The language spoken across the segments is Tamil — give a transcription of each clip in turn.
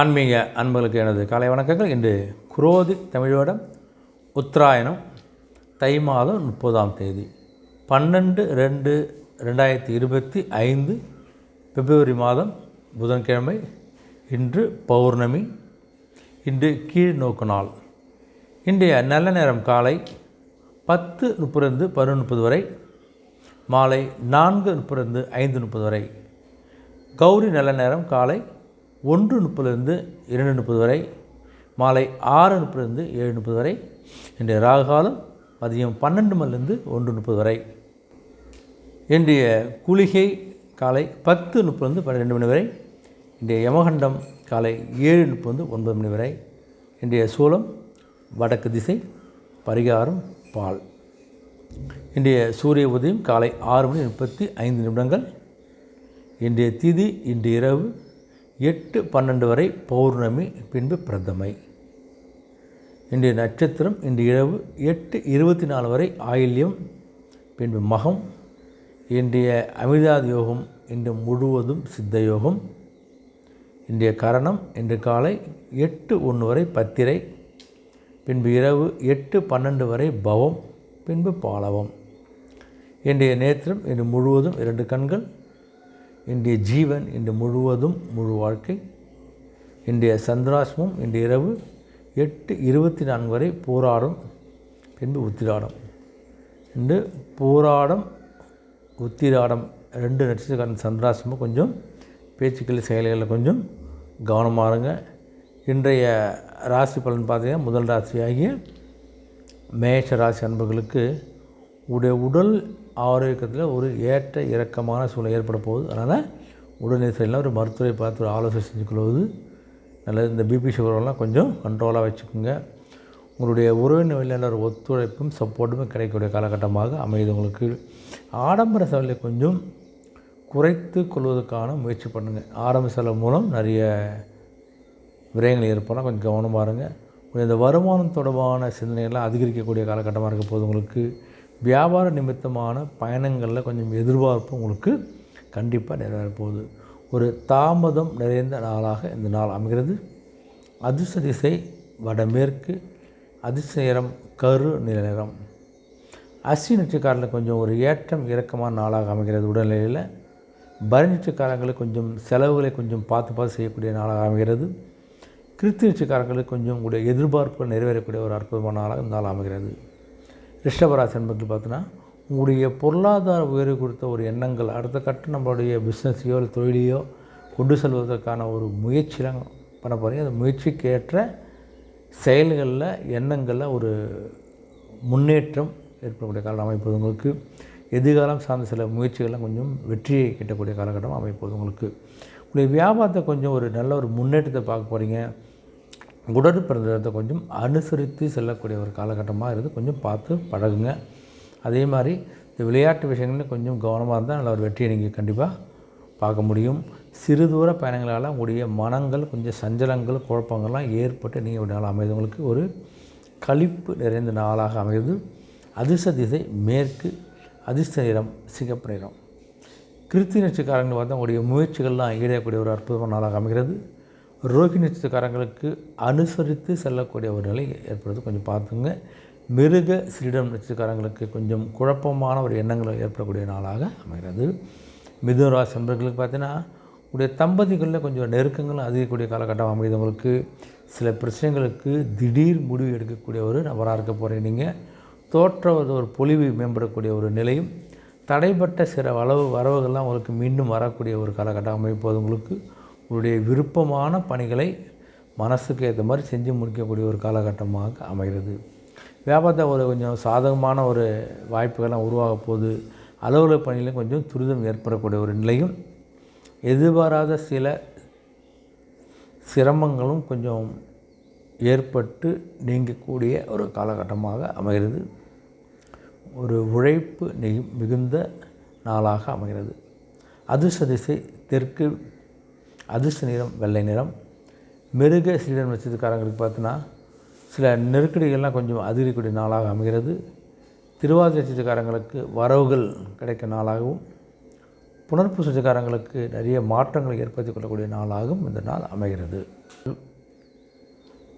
ஆன்மீக அன்பர்களுக்கு எனது காலை வணக்கங்கள். இன்று குரோதி தமிழோடம் உத்தராயணம் தை மாதம் முப்பதாம் தேதி பன்னெண்டு ரெண்டு ரெண்டாயிரத்தி இருபத்தி ஐந்து பிப்ரவரி மாதம் புதன்கிழமை இன்று பௌர்ணமி. இன்று கீழ் நோக்கு நாள். இன்றைய நல்ல நேரம் காலை பத்து முப்பது பதினொன்று முப்பது வரை மாலை நான்கு முப்பது ஐந்து முப்பது வரை. கௌரி நல்ல நேரம் காலை ஒன்று முப்பதுலேருந்து இரண்டு முப்பது வரை மாலை ஆறு முப்பதுலேருந்து ஏழு முப்பது வரை இன்றைய ராகுகாலம் மதியம் பன்னெண்டு மணிலேருந்து ஒன்று முப்பது வரை. இன்றைய குளிகை காலை பத்து முப்பதுலேருந்து பன்னிரெண்டு மணி வரை இன்றைய யமகண்டம் காலை ஏழு முப்பது ஒன்பது மணி வரை இன்றைய சூலம் வடக்கு திசை பரிகாரம் பால். இன்றைய சூரிய உதயம் காலை ஆறு மணி முப்பத்தி ஐந்து நிமிடங்கள் இன்றைய திதி இன்று இரவு எட்டு பன்னெண்டு வரை பௌர்ணமி பின்பு பிரதமை. இன்றைய நட்சத்திரம் இன்று இரவு எட்டு இருபத்தி நாலு வரை ஆயில்யம் பின்பு மகம். இன்றைய அமிதாத் யோகம் இன்று முழுவதும் சித்த யோகம். இன்றைய கரணம் இன்று காலை எட்டு ஒன்று வரை பத்திரை பின்பு இரவு எட்டு பன்னெண்டு வரை பவம் பின்பு பாலவம். இன்றைய நேத்திரம் இன்று முழுவதும் இரண்டு கண்கள் இன்றைய ஜீவன் இன்று முழுவதும் முழு வாழ்க்கை. இன்றைய சந்திராசிரமம் இன்று இரவு எட்டு இருபத்தி நான்கு வரை போராடும் பின்பு உத்திராடம். இன்று போராடம் உத்திராடம் ரெண்டு நட்சத்திரக்காரன் சந்திராசிரமம் கொஞ்சம் பேச்சுக்கள் செயல்களில் கொஞ்சம் கவனமாக இருங்க. இன்றைய ராசி பலன் பார்த்தீங்கன்னா முதல் ராசியாகிய மேஷ ராசி அன்பர்களுக்கு உடைய உடல் ஆரோக்கியத்தில் ஒரு ஏற்ற இறக்கமான சூழ்நிலை ஏற்பட போகுது. அதனால் உடல்நிலை சரியில்லை ஒரு மருத்துவரை பார்த்து ஒரு ஆலோசனை செஞ்சு கொள்வது நல்லது. இந்த பிபி சுகரெல்லாம் கொஞ்சம் கண்ட்ரோலாக வச்சுக்கோங்க. உங்களுடைய உறவினர் ஒரு ஒத்துழைப்பும் சப்போர்ட்டுமே கிடைக்கக்கூடிய காலகட்டமாக அமையுது உங்களுக்கு. ஆடம்பர செலவில் கொஞ்சம் குறைத்து கொள்வதற்கான முயற்சி பண்ணுங்கள் ஆரம்ப செலவு மூலம் நிறைய விரயங்கள் ஏற்படலாம். கொஞ்சம் கவனமாக இருங்க. கொஞ்சம் இந்த வருமானம் தொடர்பான சிந்தனைகள்லாம் அதிகரிக்கக்கூடிய காலகட்டமாக இருக்க போது உங்களுக்கு. வியாபார நிமித்தமான பயணங்களில் கொஞ்சம் எதிர்பார்ப்பு உங்களுக்கு கண்டிப்பாக நிறைவேறப்போகுது ஒரு தாமதம் நிறைந்த நாளாக இந்த நாள் அமைகிறது. அதிர்ஷ்ட திசை வடமேற்கு அதிர்ஷ்ட நேரம் கரு நில நிறம். அஸ்வி நட்சத்திரக்காரர்களுக்கு கொஞ்சம் ஒரு ஏற்றம் இறக்கமான நாளாக அமைகிறது உடல்நிலையில். பரணி கொஞ்சம் செலவுகளை கொஞ்சம் பார்த்து பார்த்து செய்யக்கூடிய நாளாக அமைகிறது. கிறிஸ்து நட்சத்திரக்காரங்களுக்கு கொஞ்சம் உங்களுடைய எதிர்பார்ப்புகள் நிறைவேறக்கூடிய ஒரு அற்புதமான நாளாக இந்த நாள் அமைகிறது. ரிஷபராசி என்பது பார்த்தோன்னா உங்களுடைய பொருளாதார உயர்வு கொடுத்த ஒரு எண்ணங்கள் அடுத்த கட்டம் நம்மளுடைய பிஸ்னஸையோ இல்லை தொழிலையோ கொண்டு செல்வதற்கான ஒரு முயற்சிலாம் பண்ண போகிறீங்க அந்த முயற்சிக்கு ஏற்ற செயல்களில் எண்ணங்களில் ஒரு முன்னேற்றம் ஏற்படக்கூடிய காலம் அமைப்பது உங்களுக்கு. எதிர்காலம் சார்ந்த சில முயற்சிகள்லாம் கொஞ்சம் வெற்றியை கிட்டக்கூடிய காலகட்டம் அமைப்பது உங்களுக்கு. உங்களுடைய வியாபாரத்தை கொஞ்சம் ஒரு நல்ல ஒரு முன்னேற்றத்தை பார்க்க போகிறீங்க உடல் பிறந்தத்தை கொஞ்சம் அனுசரித்து செல்லக்கூடிய ஒரு காலகட்டமாக இருக்குது. கொஞ்சம் பார்த்து பழகுங்க. அதே மாதிரி இந்த விளையாட்டு விஷயங்கள்ல கொஞ்சம் கவனமாக இருந்தால் நல்ல ஒரு வெற்றியை நீங்கள் கண்டிப்பாக பார்க்க முடியும். சிறு தூர பயணங்களால் உங்களுடைய மனங்கள் கொஞ்சம் சஞ்சலங்கள் குழப்பங்கள்லாம் ஏற்பட்டு நீங்கள் நாள் அமைதவங்களுக்கு ஒரு கழிப்பு நிறைந்த நாளாக அமைது அதிர்ஷ்ட திசை மேற்கு அதிர்ஷ்ட நிறம் சிகப்பு நிறம். கிருத்தி நட்சக்காரங்கள் பார்த்தா உங்களுடைய முயற்சிகள்லாம் ஈடையக்கூடிய ஒரு அற்புதமான நாளாக அமைகிறது. ரோஹி நட்சத்திரக்காரங்களுக்கு அனுசரித்து செல்லக்கூடிய ஒரு நிலை ஏற்படுறது கொஞ்சம் பார்த்துங்க. மிருக சிறிடம் நட்சத்திரக்காரங்களுக்கு கொஞ்சம் குழப்பமான ஒரு எண்ணங்கள் ஏற்படக்கூடிய நாளாக அமைகிறது. மிதுனராசி நண்பர்களுக்கு பார்த்தீங்கன்னா உடைய தம்பதிகளில் கொஞ்சம் நெருக்கங்கள் அதிகக்கூடிய காலகட்டம் அமைதவங்களுக்கு சில பிரச்சனைகளுக்கு திடீர் முடிவு எடுக்கக்கூடிய ஒரு நபராக இருக்க போகிறீங்க நீங்கள் தோற்ற ஒரு பொலிவு மேம்படக்கூடிய ஒரு நிலையும் தடைப்பட்ட சில அளவு வரவுகள்லாம் உங்களுக்கு மீண்டும் வரக்கூடிய ஒரு காலகட்டம் அமைப்பது உங்களுக்கு. உங்களுடைய விருப்பமான பணிகளை மனசுக்கு ஏற்ற மாதிரி செஞ்சு முடிக்கக்கூடிய ஒரு காலகட்டமாக அமைகிறது. வியாபாரத்தை ஒரு கொஞ்சம் சாதகமான ஒரு வாய்ப்புகள்லாம் உருவாக போகுது அலுவலக பணியிலும் கொஞ்சம் துரிதம் ஏற்படக்கூடிய ஒரு நிலையும் எதிர்பாராத சில சிரமங்களும் கொஞ்சம் ஏற்பட்டு நீங்கக்கூடிய ஒரு காலகட்டமாக அமைகிறது. ஒரு உழைப்பு மிகுந்த நாளாக அமைகிறது. அதிர்ஷ்ட திசை தெற்கு அதிர்ஷ்ட நிறம் வெள்ளை நிறம். மிருக சீடன் நட்சத்திரக்காரங்களுக்கு பார்த்தீங்கன்னா சில நெருக்கடிகள்லாம் கொஞ்சம் அதிகரிக்கக்கூடிய நாளாக அமைகிறது. திருவாதிரை நட்சத்திரக்காரங்களுக்கு வரவுகள் கிடைக்கும் நாளாகவும் புனர்ப்பு நட்சத்திரக்காரங்களுக்கு நிறைய மாற்றங்களை ஏற்படுத்தி கொள்ளக்கூடிய நாளாகவும் இந்த நாள் அமைகிறது.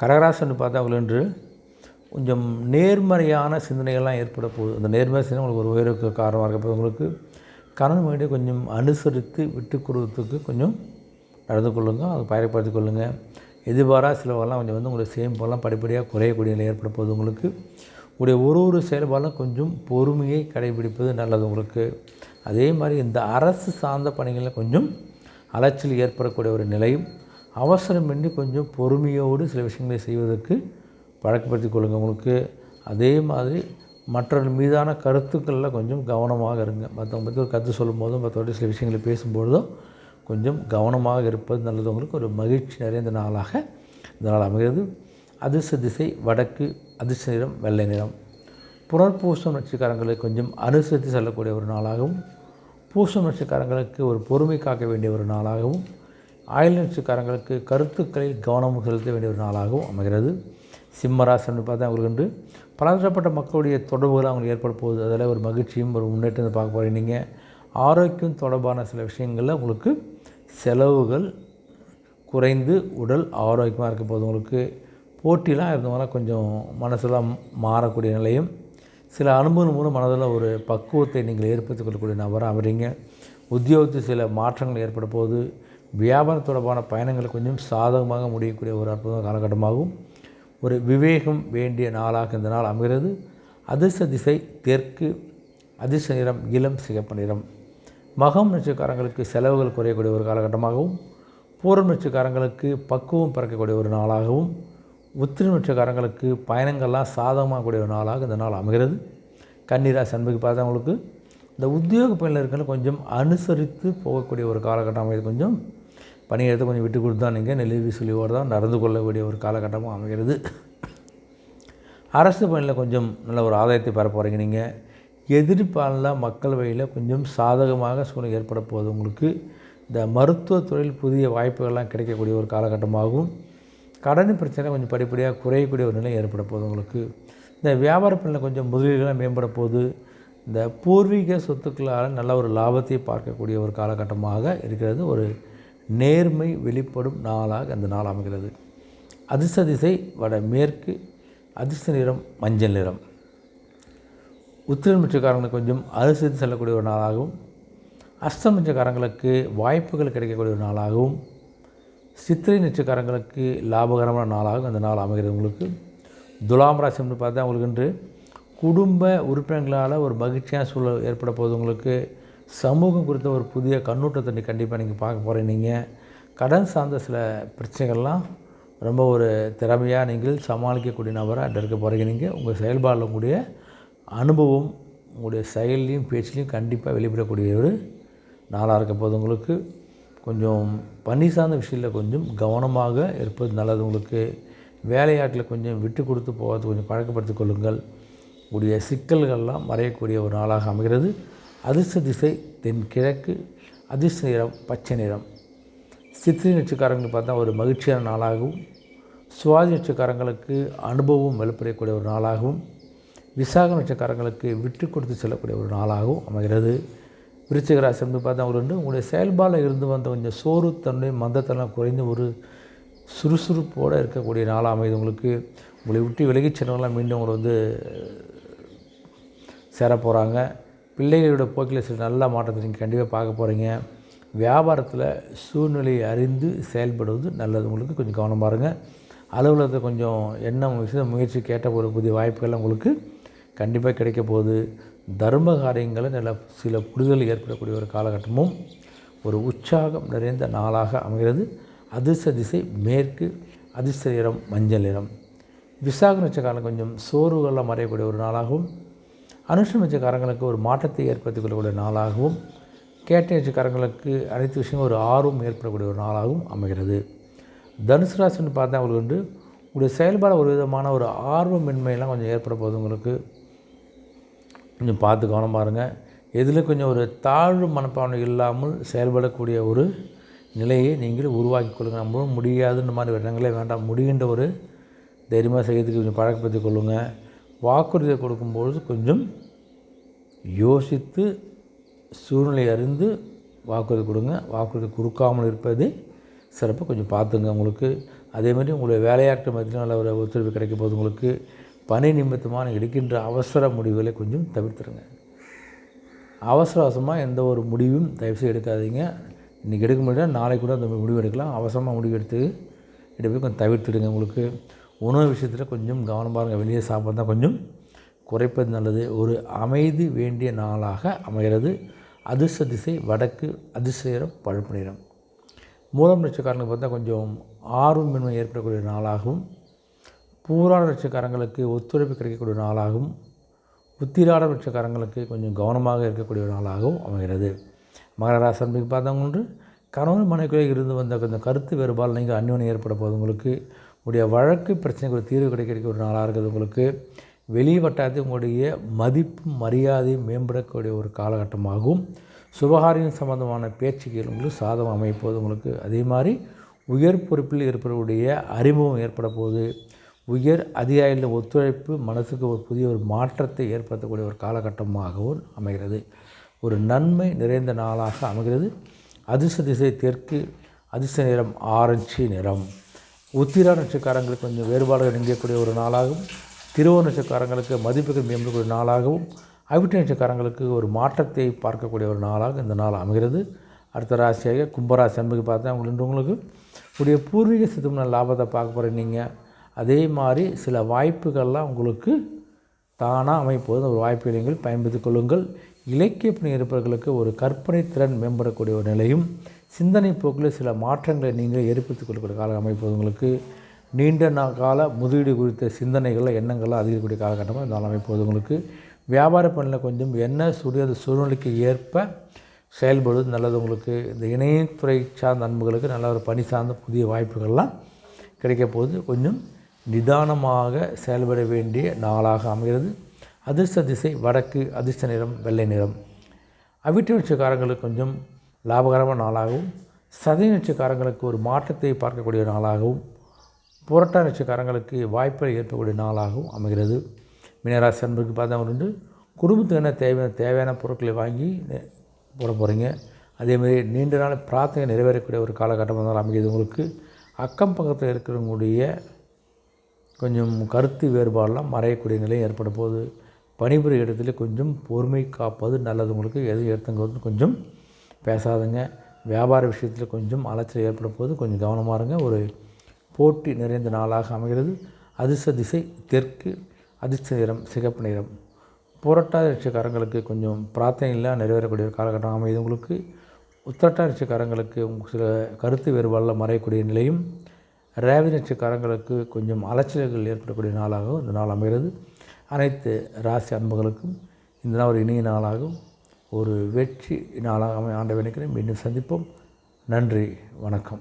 கரகராசன் பார்த்தா என்று கொஞ்சம் நேர்மறையான சிந்தனைகள்லாம் ஏற்பட போகுது. அந்த நேர்மறை சிந்தனை உங்களுக்கு ஒரு உயருக்கு காரணமாக இருக்க உங்களுக்கு கணவன் வேண்டிய கொஞ்சம் அனுசரித்து விட்டு கொடுத்ததுக்கு கொஞ்சம் நடந்து கொள்ளுங்கள் அதை பயன்படுத்தி கொள்ளுங்கள் எதிர்பாராக சிலவெல்லாம் கொஞ்சம் வந்து உங்களுடைய சேமிப்பெல்லாம் படிப்படியாக குறையக்கூடிய நிலை ஏற்பட போகுது உங்களுக்கு. உங்களுடைய ஒரு ஒரு செயல்பாடும் கொஞ்சம் பொறுமையை கடைபிடிப்பது நல்லது உங்களுக்கு. அதே மாதிரி இந்த அரசு சார்ந்த பணிகளில் கொஞ்சம் அலைச்சல் ஏற்படக்கூடிய ஒரு நிலையும் அவசரமின்றி கொஞ்சம் பொறுமையோடு சில விஷயங்களை செய்வதற்கு பழக்கப்படுத்தி கொள்ளுங்கள் உங்களுக்கு. அதே மாதிரி மற்றவர்கள் மீதான கருத்துக்களில் கொஞ்சம் கவனமாக இருங்க. மற்றவங்க பற்றி ஒரு கருத்து சொல்லும் போதும் மற்றவர்கள் சில விஷயங்களை பேசும்பொழுதும் கொஞ்சம் கவனமாக இருப்பது நல்லது. உங்களுக்கு ஒரு மகிழ்ச்சி நிறைந்த நாளாக இந்த நாள் அமைகிறது. அதிர்ஷ்ட திசை வடக்கு அதிர்ஷ்ட நிறம் வெள்ளை நிறம். புனர்பூசம் நட்சத்திரக்காரங்களை கொஞ்சம் அனுசரித்து செல்லக்கூடிய ஒரு நாளாகவும் பூசம் நட்சத்திரக்காரங்களுக்கு ஒரு பொறுமை காக்க வேண்டிய ஒரு நாளாகவும் ஆயுள் நட்சத்திரக்காரங்களுக்கு கருத்துக்களில் கவனம் செலுத்த வேண்டிய ஒரு நாளாகவும் அமைகிறது. சிம்மராசன் பார்த்தா அவங்களுக்கு பலதரப்பட்ட மக்களுடைய தொடர்புகள் அவங்களுக்கு ஏற்பட போகுது. அதில் ஒரு மகிழ்ச்சியும் ஒரு முன்னேற்றத்தை பார்க்க போகிறீங்க நீங்கள் ஆரோக்கியம் தொடர்பான சில விஷயங்களில் உங்களுக்கு செலவுகள் குறைந்து உடல் ஆரோக்கியமாக இருக்க போது உங்களுக்கு போட்டிலாம் இருந்தவங்களாம் கொஞ்சம் மனசெல்லாம் மாறக்கூடிய நிலையும் சில அனுபவம் மூலம் மனதில் ஒரு பக்குவத்தை நீங்கள் ஏற்படுத்திக் கொள்ளக்கூடிய நபராக அமைறீங்க. உத்தியோகத்தில் சில மாற்றங்கள் ஏற்பட போது வியாபாரம் தொடர்பான பயணங்கள் கொஞ்சம் சாதகமாக முடியக்கூடிய ஒரு அற்புத காலகட்டமாகவும் ஒரு விவேகம் வேண்டிய நாளாக இந்த நாள் அமைகிறது. அதிர்ஷ்ட திசை தெற்கு அதிர்ஷ்ட நிறம் இளம் சிகப்பு நிறம். மகம் நட்சத்திரக்காரங்களுக்கு செலவுகள் குறையக்கூடிய ஒரு காலகட்டமாகவும் பூரம் நட்சத்திரக்காரங்களுக்கு பக்குவம் பிறக்கக்கூடிய ஒரு நாளாகவும் உத்திர நட்சத்திரக்காரங்களுக்கு பயணங்கள்லாம் சாதகமாகக்கூடிய ஒரு நாளாக இந்த நாள் அமைகிறது. கன்னிராசி அன்புக்கு பார்த்தவங்களுக்கு இந்த உத்தியோக பணியில் இருக்கிற கொஞ்சம் அனுசரித்து போகக்கூடிய ஒரு காலகட்டம் அமைகிறது. கொஞ்சம் பணியிடத்தை கொஞ்சம் விட்டு கொடுத்தா நீங்கள் நெளிவு சுழிவோடு தான் நடந்து கொள்ளக்கூடிய ஒரு காலகட்டமும் அமைகிறது. அரசு பணியில் கொஞ்சம் நல்ல ஒரு ஆதாயத்தை பெற போகிறீங்க நீங்கள் எதிர்ப்பாலில் மக்கள் வழியில் கொஞ்சம் சாதகமாக சூழ்நிலை ஏற்பட போகுது உங்களுக்கு இந்த மருத்துவ தொழில் புதிய வாய்ப்புகள்லாம் கிடைக்கக்கூடிய ஒரு காலகட்டமாகவும் கடன் பிரச்சனை கொஞ்சம் படிப்படியாக குறையக்கூடிய ஒரு நிலை ஏற்பட போகுது உங்களுக்கு. இந்த வியாபார பணியில் கொஞ்சம் முதலீடுகளாக மேம்பட போகுது இந்த பூர்வீக சொத்துக்களால் நல்ல ஒரு லாபத்தை பார்க்கக்கூடிய ஒரு காலகட்டமாக இருக்கிறது. ஒரு நேர்மை வெளிப்படும் நாளாக அந்த நாள் அமைகிறது. அதிர்ஷ்ட திசை வட மேற்கு அதிர்ஷ்ட நிறம் மஞ்சள் நிறம். உத்திரம் கொஞ்சம் அரிசித்து செல்லக்கூடிய ஒரு நாளாகவும் அஸ்தம் வாய்ப்புகள் கிடைக்கக்கூடிய ஒரு நாளாகவும் சித்திரை நட்சத்திரக்காரங்களுக்கு லாபகரமான நாளாகவும் அந்த நாள் அமைகிறது உங்களுக்கு. துலாம் ராசின்னு பார்த்தா உங்களுக்கு இன்று குடும்ப உறுப்பினர்களால் ஒரு மகிழ்ச்சியான சூழல் ஏற்பட போகுது உங்களுக்கு. சமூகம் குறித்த ஒரு புதிய கண்ணூட்டத்தை கண்டிப்பாக நீங்கள் பார்க்க போகிறீங்க நீங்கள் கடன் சார்ந்த சில பிரச்சனைகள்லாம் ரொம்ப ஒரு திறமையாக நீங்கள் சமாளிக்கக்கூடிய நபராக இருக்க போகிறீங்க நீங்கள் உங்கள் செயல்பாடில் கூடிய அனுபவம் உங்களுடைய செயல்லையும் பேச்சிலையும் கண்டிப்பாக வெளிப்படக்கூடிய ஒரு நாளாக இருக்க போது உங்களுக்கு. கொஞ்சம் பணி சார்ந்த விஷயத்தில் கொஞ்சம் கவனமாக இருப்பது நல்லது. உங்களுக்கு வேலையாட்டில் கொஞ்சம் விட்டு கொடுத்து போகிறது கொஞ்சம் பழக்கப்படுத்திக் கொள்ளுங்கள். உடைய சிக்கல்கள்லாம் மறையக்கூடிய ஒரு நாளாக அமைகிறது. அதிர்ஷ்ட திசை தென்கிழக்கு அதிர்ஷ்ட நிறம் பச்சை நிறம். சித்திரை நட்சக்காரங்களுக்கு பார்த்தா ஒரு மகிழ்ச்சியான நாளாகவும் சுவாதி நட்சக்காரங்களுக்கு அனுபவம் வெளிப்படக்கூடிய ஒரு நாளாகவும் விசாக நட்சக்காரங்களுக்கு விட்டு கொடுத்து செல்லக்கூடிய ஒரு நாளாகவும் அமைகிறது. விருச்சிகராசி வந்து பார்த்தா ஒரு வந்து உங்களுடைய செயல்பாடில் இருந்து வந்த கொஞ்சம் சோறு தன்மை மந்தத்தெல்லாம் குறைந்து ஒரு சுறுசுறுப்போடு இருக்கக்கூடிய நாளாக அமைது உங்களுக்கு. உங்களை விட்டு விலகிச் சென்றவங்களாம் மீண்டும் உங்களை வந்து சேர போகிறாங்க பிள்ளைகளோட போக்கில் சில நல்ல மாற்றத்தை நீங்கள் கண்டிப்பாக பார்க்க போகிறீங்க வியாபாரத்தில் சூழ்நிலையை அறிந்து செயல்படுவது நல்லது. உங்களுக்கு கொஞ்சம் கவனமாக இருங்க. அலுவலகத்தை கொஞ்சம் என்ன விஷயம் முயற்சி கேட்ட ஒரு புதிய வாய்ப்புகள்லாம் உங்களுக்கு கண்டிப்பாக கிடைக்க போகுது. தர்ம காரியங்களில் நல்ல சில புரிதல் ஏற்படக்கூடிய ஒரு காலகட்டமும் ஒரு உற்சாகம் நிறைந்த நாளாக அமைகிறது. அதிர்ஷ்ட திசை மேற்கு அதிர்ஷ்ட நிறம் மஞ்சள் நிறம். விசாக நட்சக்காலம் கொஞ்சம் சோர்வுகளில் மறையக்கூடிய ஒரு நாளாகவும் அனுஷம் நட்சக்காரங்களுக்கு ஒரு மாற்றத்தை ஏற்படுத்தி கொள்ளக்கூடிய நாளாகவும் கேட்ட நட்சக்காரங்களுக்கு அனைத்து விஷயங்களும் ஒரு ஆர்வம் ஏற்படக்கூடிய ஒரு நாளாகவும் அமைகிறது. தனுசு ராசின்னு பார்த்தா அவங்களுக்கு வந்து உங்களுடைய செயல்பாடு ஒரு விதமான ஒரு ஆர்வமின்மையெல்லாம் கொஞ்சம் ஏற்பட போகுது உங்களுக்கு. கொஞ்சம் பார்த்து கவனம் பாருங்கள் எதில் கொஞ்சம் ஒரு தாழ்வு மனப்பான்மை இல்லாமல் செயல்படக்கூடிய ஒரு நிலையை நீங்கள் உருவாக்கி கொள்ளுங்கள் நம்மளும் முடியாதுன்ற மாதிரி எண்ணங்களே வேண்டாம். முடிகின்ற ஒரு தைரியமாக செய்யறதுக்கு கொஞ்சம் பழக்கப்படுத்தி கொள்ளுங்கள் வாக்குறுதியை கொடுக்கும்பொழுது கொஞ்சம் யோசித்து சூழ்நிலை அறிந்து வாக்குறுதி கொடுங்க. வாக்குறுதி கொடுக்காமல் இருப்பது சிறப்பாக கொஞ்சம் பார்த்துங்க உங்களுக்கு. அதே மாதிரி உங்களுடைய வேலையாட்கள் மத்தியில் நல்ல ஒரு ஒத்துழைப்பு கிடைக்கும் போது உங்களுக்கு. பணி நிமித்தமான எடுக்கின்ற அவசர முடிவுகளை கொஞ்சம் தவிர்த்துருங்க. அவசர அவசரமாக எந்த ஒரு முடிவும் தயவுசெய்து எடுக்காதீங்க. இன்றைக்கி எடுக்க முடியாது நாளைக்கு கூட அந்த முடிவு எடுக்கலாம். அவசரமாக முடிவு எடுத்து எடுத்து கொஞ்சம் தவிர்த்துடுங்க உங்களுக்கு. உணவு விஷயத்தில் கொஞ்சம் கவனம் இருங்க வெளியே சாப்பிட்றதா கொஞ்சம் குறைப்பது நல்லது. ஒரு அமைதி வேண்டிய நாளாக அமைகிறது. அதிர்ஷ்ட திசை வடக்கு அதிர்ஷ்டம் பழுப்பு நிறம். மூலம் நட்சக்காரங்களுக்கு பார்த்தா கொஞ்சம் ஆர்வமின்மை ஏற்படக்கூடிய நாளாகவும் பூராட நட்சக்காரங்களுக்கு ஒத்துழைப்பு கிடைக்கக்கூடிய நாளாகவும் உத்திராட நட்சக்காரங்களுக்கு கொஞ்சம் கவனமாக இருக்கக்கூடிய ஒரு நாளாகவும் அமைகிறது. மகர ராசி பார்த்தவங்க ஒன்று கணவன் மனைக்குள்ளே இருந்து வந்த அந்த கருத்து வேறுபாடு நீங்கள் அந்யோன்யம் ஏற்பட போது உங்களுக்கு. உடைய வழக்கு பிரச்சனைக்கு ஒரு தீர்வு கிடைக்கக்கூடிய ஒரு நாளாக இருக்குது உங்களுக்கு. வெளி வட்டாரத்தில் உங்களுடைய மதிப்பும் மரியாதையும் மேம்படக்கூடிய ஒரு காலகட்டமாகவும் சுபகாரியம் சம்பந்தமான பேச்சுக்கள் உங்களுக்கு சாதகம் அமைப்போது உங்களுக்கு. அதே மாதிரி உயர் பொறுப்பில் இருப்பவருடைய அறிமுகம் ஏற்பட போது உயர் அதிகாரிகளின் ஒத்துழைப்பு மனசுக்கு ஒரு புதிய ஒரு மாற்றத்தை ஏற்படுத்தக்கூடிய ஒரு காலகட்டமாகவும் அமைகிறது. ஒரு நன்மை நிறைந்த நாளாக அமைகிறது. அதிர்ஷ்ட திசை தெற்கு அதிர்ஷ்ட நிறம் ஆரஞ்சு நிறம். உத்திரா நட்சக்காரங்களுக்கு கொஞ்சம் வேறுபாடுகள் நீங்கக்கூடிய ஒரு நாளாகவும் திருவோண நட்சக்காரங்களுக்கு மதிப்புகள் மேம்படக்கூடிய நாளாகவும் அவிட்ட நட்சக்காரங்களுக்கு ஒரு மாற்றத்தை பார்க்கக்கூடிய ஒரு நாளாக இந்த நாள் அமைகிறது. அடுத்த ராசியாக கும்பராசி அன்புக்கு பார்த்தா உங்களுக்கு உங்களுக்கு உடைய பூர்வீக சித்தம்ன லாபத்தை பார்க்க போகிற நீங்கள் அதே மாதிரி சில வாய்ப்புகள்லாம் உங்களுக்கு தானாக அமைப்போது ஒரு வாய்ப்பை நீங்கள் பயன்படுத்திக் கொள்ளுங்கள். இலக்கிய பணி இருப்பவர்களுக்கு ஒரு கற்பனை திறன் மேம்படக்கூடிய ஒரு நிலையும் சிந்தனை போக்கில் சில மாற்றங்களை நீங்கள் ஏற்படுத்திக் கொள்ளக்கூடிய கால அமைப்பது உங்களுக்கு. நீண்ட நாள் கால முதலீடு குறித்த சிந்தனைகளில் எண்ணங்கள்லாம் அதிகரிக்கக்கூடிய காலகட்டமாக இருந்தாலும் அமைப்பது உங்களுக்கு. வியாபார பணியில் கொஞ்சம் என்ன சுடியது சூழ்நிலைக்கு ஏற்ப செயல்படுவது நல்லது உங்களுக்கு. இந்த இணையத்துறை சார்ந்த அன்புகளுக்கு நல்ல ஒரு பணி சார்ந்த புதிய வாய்ப்புகள்லாம் கிடைக்க போது கொஞ்சம் நிதானமாக செயல்பட வேண்டிய நாளாக அமைகிறது. அதிர்ஷ்ட திசை வடக்கு அதிர்ஷ்ட நிறம் வெள்ளை நிறம். அவிட்ட நட்சக்காரங்களுக்கு கொஞ்சம் லாபகரமான நாளாகவும் சதய நட்சக்காரங்களுக்கு ஒரு மாற்றத்தை பார்க்கக்கூடிய நாளாகவும் புரட்டா நட்சக்காரங்களுக்கு வாய்ப்பை ஏற்படக்கூடிய நாளாகவும் அமைகிறது. மீனராசி அன்பருக்கு பார்த்தா உண்டு குடும்பத்துக்கு என்ன தேவையான தேவையான பொருட்களை வாங்கி போட போகிறீங்க அதேமாதிரி நீண்ட நாள் பிரார்த்தனை நிறைவேறக்கூடிய ஒரு காலகட்டம் இருந்தாலும் அமைகிறது உங்களுக்கு. அக்கம் பக்கத்தில் இருக்கிறவங்களுடைய கொஞ்சம் கருத்து வேறுபாடெலாம் மறையக்கூடிய நிலை ஏற்படும் போது பணிபுரிய இடத்துல கொஞ்சம் பொறுமை காப்பது நல்லது. உங்களுக்கு எது எடுத்துங்கிறது கொஞ்சம் பேசாதுங்க. வியாபார விஷயத்தில் கொஞ்சம் அலைச்சல் ஏற்படும் போது கொஞ்சம் கவனமாக இருங்க. ஒரு போட்டி நிறைந்த நாளாக அமைகிறது. அதிர்ஷ்ட திசை தெற்கு அதிர்ஷ்ட நிறம் சிகப்பு நிறம். புரட்டாத ரிட்சக்காரங்களுக்கு கொஞ்சம் பிரார்த்தனைலாம் நிறைவேறக்கூடிய ஒரு காலகட்டம் அமைது உங்களுக்கு உத்திரட்டா ரிட்சக்காரங்களுக்கு சில கருத்து வேறுபாடில் மறையக்கூடிய நிலையும் ரேவதி நட்சக்காரங்களுக்கு கொஞ்சம் அலைச்சல்கள் ஏற்படக்கூடிய நாளாகவும் இந்த நாள் அமைகிறது. அனைத்து ராசி அன்புகளுக்கும் இந்த நாள் ஒரு இனிய நாளாகவும் ஒரு வெற்றி நாளாக ஆண்டவனுக்கு மீண்டும் சந்திப்போம். நன்றி வணக்கம்.